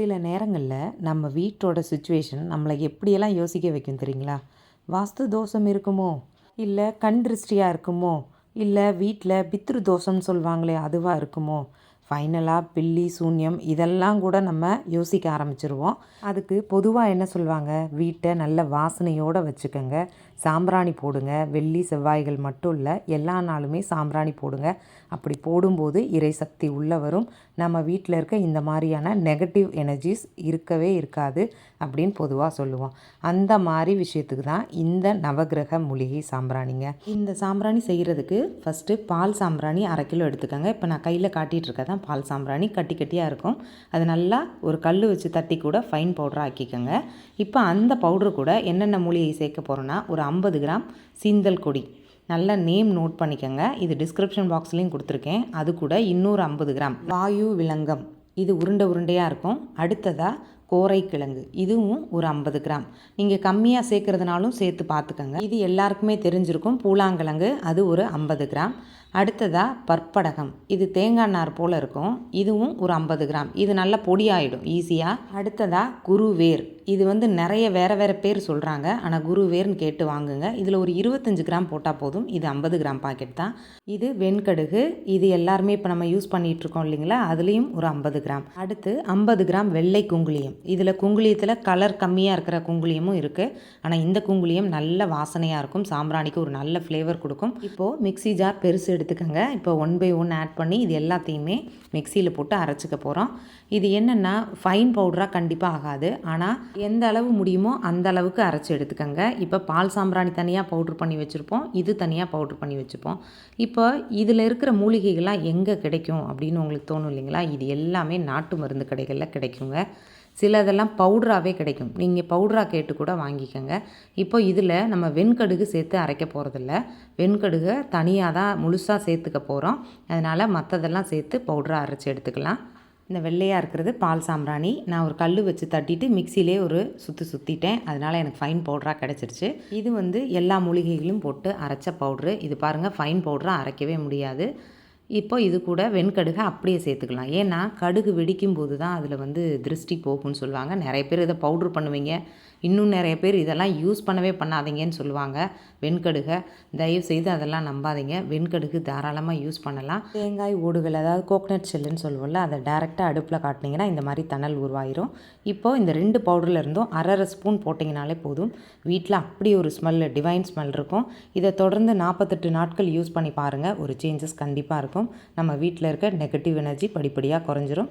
சில நேரங்களில் நம்ம வீட்டோட சுச்சுவேஷன் நம்மளை எப்படியெல்லாம் யோசிக்க வைக்கும் தெரியுங்களா? வாஸ்து தோஷம் இருக்குமோ? இல்லை கண் திருஷ்டியாக இருக்குமோ? இல்லை வீட்டில் பித்ரு தோஷம்னு சொல்லுவாங்களே அதுவாக இருக்குமோ? ஃபைனலாக பில்லி சூன்யம் இதெல்லாம் கூட நம்ம யோசிக்க ஆரம்பிச்சிருவோம். அதுக்கு பொதுவாக என்ன சொல்லுவாங்க வீட்டை நல்ல வாசனையோடு வச்சுக்கோங்க. சாம்பிராணி போடுங்க. வெள்ளி செவ்வாய்கள் மட்டும் இல்லை எல்லா நாளுமே சாம்பிராணி போடுங்க. அப்படி போடும்போது இறை சக்தி உள்ளே வரும். நம்ம வீட்டில் இருக்க இந்த மாதிரியான நெகட்டிவ் எனர்ஜிஸ் இருக்கவே இருக்காது அப்படின்னு பொதுவாக சொல்லுவோம். அந்த மாதிரி விஷயத்துக்கு தான் இந்த நவகிரக மூலிகை சாம்பிராணிங்க. இந்த சாம்பிராணி செய்கிறதுக்கு ஃபஸ்ட்டு பால் சாம்பிராணி அரை கிலோ எடுத்துக்கோங்க. இப்போ நான் கையில் காட்டிகிட்டு இருக்க தான் பால் சாம்பிராணி கட்டி கட்டியாக இருக்கும். அது நல்லா ஒரு கல் வச்சு தட்டி கூட ஃபைன் பவுடராக ஆக்கிக்கோங்க. இப்போ அந்த பவுடர் கூட என்னென்ன மூலிகை சேர்க்க போகிறோன்னா ஒரு ஐம்பது கிராம் சீந்தல் கொடி. நல்ல நேம் நோட் பண்ணிக்கோங்க. இது டிஸ்கிரிப்ஷன் பாக்ஸ்லேயும் கொடுத்துருக்கேன். அது கூட இன்னொரு ஐம்பது கிராம். வாயு விலங்கம். இது உருண்டை உருண்டையாக இருக்கும். அடுத்ததாக கோரைக்கிழங்கு. இதுவும் ஒரு ஐம்பது கிராம். நீங்கள் கம்மியாக சேர்க்குறதுனாலும் சேர்த்து பார்த்துக்கோங்க. இது எல்லாருக்குமே தெரிஞ்சிருக்கும். பூலாங்கிழங்கு அது ஒரு ஐம்பது கிராம். அடுத்ததாக பற்படகம். இது தேங்காய் நார் போல் இருக்கும். இதுவும் ஒரு ஐம்பது கிராம். இது நல்லா பொடியாயிடும் ஈஸியாக அடுத்ததாக குருவேர். இது வந்து நிறைய வேறு வேறு பேர் சொல்கிறாங்க ஆனால் குருவேர்னு கேட்டு வாங்குங்க. இதில் ஒரு இருபத்தஞ்சு கிராம் போட்டால் போதும். இது ஐம்பது கிராம் பாக்கெட் தான். இது வெண்கடுகு. இது எல்லாருமே இப்போ நம்ம யூஸ் பண்ணிகிட்டு இருக்கோம் இல்லைங்களா? அதுலேயும் ஒரு ஐம்பது கிராம். அடுத்து ஐம்பது கிராம் வெள்ளை குங்குளியம். இதில் குங்குளியத்தில் கலர் கம்மியாக இருக்கிற குங்குளியமும் இருக்குது ஆனால் இந்த குங்குளியம் நல்ல வாசனையாக இருக்கும். சாம்பிராணிக்கு ஒரு நல்ல ஃப்ளேவர் கொடுக்கும். இப்போது மிக்ஸி ஜார் பெருசு எடுத்துக்கோங்க. இப்போ ஒன் பை ஒன் ஆட் பண்ணி இது எல்லாத்தையுமே மிக்சியில் போட்டு அரைச்சிக்க போகிறோம் இது என்னென்னா ஃபைன் பவுடராக கண்டிப்பாக ஆகாது. ஆனால் எந்த அளவு முடியுமோ அந்த அளவுக்கு அரைச்சி எடுத்துக்கோங்க. இப்போ பால் சாம்பிராணி தனியாக பவுட்ரு பண்ணி வச்சுருப்போம். இது தனியாக பவுட்ரு பண்ணி வச்சுப்போம் இப்போ இதில் இருக்கிற மூலிகைகள்லாம் எங்கே கிடைக்கும் அப்படின்னு உங்களுக்கு தோணும் இல்லைங்களா? இது எல்லாமே நாட்டு மருந்து கடைகளில் கிடைக்குங்க. சிலதெல்லாம் பவுட்ராகவே கிடைக்கும். நீங்கள் பவுட்ரா கேட்டு கூட வாங்கிக்கோங்க. இப்போ இதில் நம்ம வெண்கடுகு சேர்த்து அரைக்க போகிறதில்ல வெண்கடுகை தனியாக தான் முழுசாக சேர்த்துக்க போகிறோம் அதனால் மற்றதெல்லாம் சேர்த்து பவுட்ராக அரைச்சி எடுத்துக்கலாம். இந்த வெள்ளையாக இருக்கிறது பால் சாம்பிராணி. நான் ஒரு கல் வச்சு தட்டிட்டு மிக்சிலே ஒரு சுற்றி சுற்றிட்டேன் அதனால் எனக்கு ஃபைன் பவுடராக கிடச்சிருச்சு. இது வந்து எல்லா மூலிகைகளும் போட்டு அரைச்ச பவுட்ரு இது பாருங்கள் ஃபைன் பவுடராக அரைக்கவே முடியாது. இப்போ இது கூட வெண்கடுகை அப்படியே சேர்த்துக்கலாம். ஏன்னா கடுகு வெடிக்கும் போது தான் அதில் வந்து திருஷ்டி போகும்னு சொல்லுவாங்க. நிறைய பேர் இதை பவுட்ரு பண்ணுவீங்க. இன்னும் நிறைய பேர் இதெல்லாம் யூஸ் பண்ணவே பண்ணாதீங்கன்னு சொல்லுவாங்க. வெண்கடுகை தயவு செய்து அதெல்லாம் நம்பாதீங்க. வெண்கடுகு தாராளமாக யூஸ் பண்ணலாம். தேங்காய் ஓடுகள் அதாவது கோகனட் செல்லுன்னு சொல்லுவோம்ல அதை டேரெக்டாக அடுப்பில் காட்டினீங்கன்னா இந்த மாதிரி தணல் உருவாயிரும். இப்போது இந்த ரெண்டு பவுடரில் இருந்தும் அரை அரை ஸ்பூன் போட்டிங்கனாலே போதும். வீட்டில் அப்படி ஒரு ஸ்மெல் டிவைன் ஸ்மெல் இருக்கும். இதை தொடர்ந்து நாற்பத்தெட்டு நாட்கள் யூஸ் பண்ணி பாருங்கள் ஒரு சேஞ்சஸ் கண்டிப்பாக இருக்கும். இருக்கும். நம்ம வீட்டில் இருக்க நெகட்டிவ் எனர்ஜி படிப்படியாக குறைஞ்சிரும்.